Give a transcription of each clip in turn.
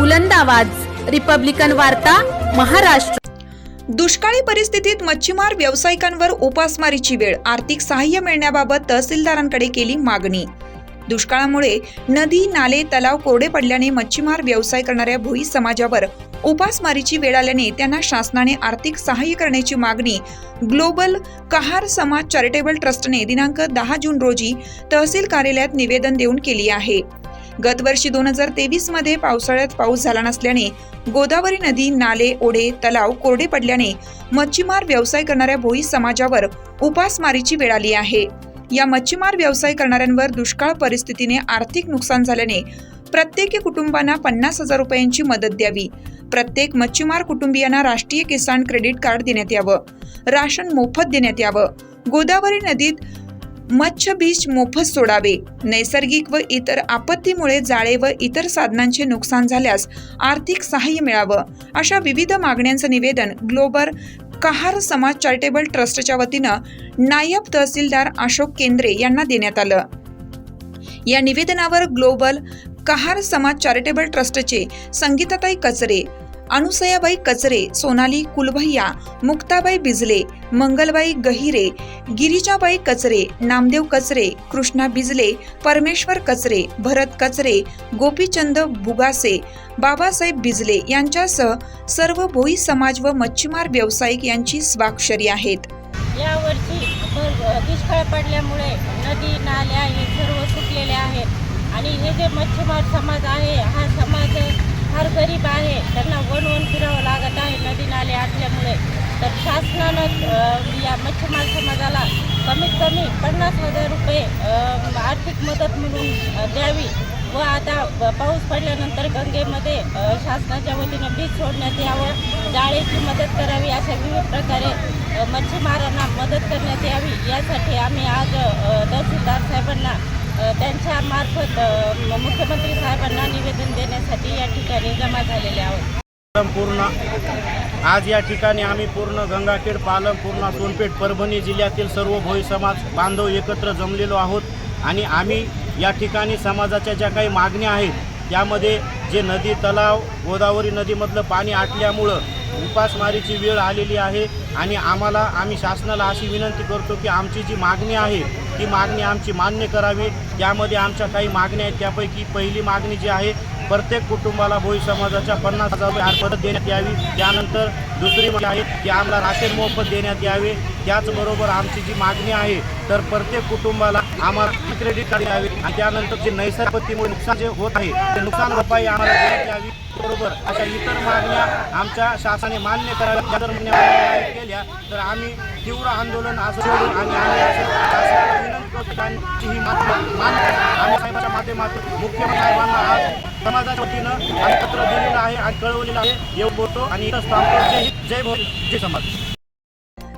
बुलंद आवाज. रिपब्लिकन वार्ता महाराष्ट्र. दुष्काळी परिस्थितीत मच्छीमार व्यावसायिकांवर उपासमारीची वेळ. आर्थिक सहाय्य मिळण्याबाबत तहसीलदारांकडे केली मागणी. दुष्काळामुळे नदी नाले तलाव कोरडे पडल्याने मच्छीमार व्यवसाय करणाऱ्या भोई समाजावर उपासमारीची वेळ आल्याने त्यांना शासनाने आर्थिक सहाय्य करण्याची मागणी. ग्लोबल कहार समाज चॅरिटेबल ट्रस्टने दिनांक दहा जून रोजी तहसील कार्यालयात निवेदन देऊन केली आहे. गतवर्षी दोन हजार तेवीसमध्ये पावसाळ्यात पाऊस झाला नसल्याने गोदावरी नदी नाले ओढे तलाव कोरडे पडल्याने मच्छीमार व्यवसाय करणाऱ्या भोई समाजावर उपासमारीची वेळ आली आहे. या मच्छीमार व्यवसाय करणाऱ्यांवर दुष्काळ परिस्थितीने आर्थिक नुकसान झाल्याने प्रत्येकी कुटुंबांना पन्नास हजार रुपयांची मदत द्यावी. प्रत्येक मच्छीमार कुटुंबियांना राष्ट्रीय किसान क्रेडिट कार्ड देण्यात यावं. राशन मोफत देण्यात यावं. गोदावरी नदीत मच्छ बीज मोफत सोडावे. नैसर्गिक व इतर आपत्तीमुळे जाळे व इतर साधनांचे नुकसान झाल्यास आर्थिक सहाय्य मिळावं. अशा विविध मागण्यांचं निवेदन ग्लोबल कहार समाज चॅरिटेबल ट्रस्टच्या वतीनं नायब तहसीलदार अशोक केंद्रे यांना देण्यात आलं. या निवेदनावर ग्लोबल कहार समाज चॅरिटेबल ट्रस्टचे संगीताताई कचरे अनुसयाबाई कचरे सोनाली कुलभैया मुक्ताबाई बिजले मंगलबाई गहिरे गिरिजाबाई कचरे नामदेव कचरे कृष्णा बिजले परमेश्वर कचरे भरत कचरे गोपीचंद बुगासे बाबासाहेब बिजले यांच्यासह सर्व भोई समाज व मच्छीमार व्यावसायिक यांची स्वाक्षरी आहेत. यावर्षी दुष्काळ पडल्यामुळे नदी नाल्या हे सर्व सुटलेल्या आहेत. आणि हे जे मच्छीमार समाज आहे हा समाज फार गरीब आहे. त्यांना वन वन फिरावं लागत आहे नदी नाले आटल्यामुळे. तर शासनानं या मच्छीमार समाजाला कमीत कमी पन्नास हजार रुपये आर्थिक मदत म्हणून द्यावी. व आता पाऊस पडल्यानंतर गंगेमध्ये शासनाच्या वतीनं बीज सोडण्यात यावं. जाळीची मदत करावी अशा विविध प्रकारे मच्छीमारांना मदत करण्यात यावी. यासाठी आम्ही आज तहसीलदार साहेबांना त्यांच्या मार्फत मुख्यमंत्री साहेबांना निवेदन देण्यासाठी या ठिकाणी जमा झालेले आहोत. पूर्ण आज या ठिकाणी आम्ही पूर्ण गंगाखेड पालम पूर्णा सोनपेठ परभणी जिल्ह्यातील सर्व भोई समाज बांधव एकत्र जमलेलो आहोत. आणि आम्ही या ठिकाणी समाजाच्या ज्या काही मागण्या आहेत त्यामध्ये जे नदी तलाव गोदावरी नदीमधलं पाणी आटल्यामुळं उपासमारीची वेळ आलेली आहे आणि आम्हाला आम्ही शासनाला अशी विनंती करतो की आमची जी मागणी आहे ती मागणी आमची मान्य करावी. त्यामध्ये आमच्या काही मागण्या आहेत त्यापैकी पहिली मागणी जी आहे प्रत्येक कुटुंबाला भोई समाजाच्या पन्नास हजार रुपये मदत देण्यात यावी. त्यानंतर दुसरी म्हणजे आहे की आम्हाला राशन मोफत देण्यात यावे. त्याचबरोबर आमची जी मागणी आहे तर प्रत्येक कुटुंबाला आम्हाला क्रेडिट कार्ड द्यावे. आणि त्यानंतर जे नैसर्गिकतेमुळे नुकसान जे होत आहे ते नुकसान भरपाई आम्हाला देण्यात यावी. बरोबर. अशा इतर मागण्या आमच्या शासनाने मान्य कराव्या जर मान्य केल्या तर आम्ही तीव्र आंदोलन असं सोडून आणि आम्ही असं विनंती करतो त्यांची ही मान्य आम्ही साहेबाच्या माध्यमातून मुख्यमंत्री साहेबांना आज समाजाच्या वतीनं आम्ही पत्र दिलेलं आहे आणि कळवलेलं आहे. येऊ बोलतो आणि जय हिंद, जय जय समाज.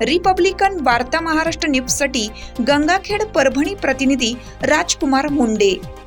रिपब्लिकन वार्ता महाराष्ट्र न्यूजसाठी गंगाखेड परभणी प्रतिनिधी राजकुमार मुंडे.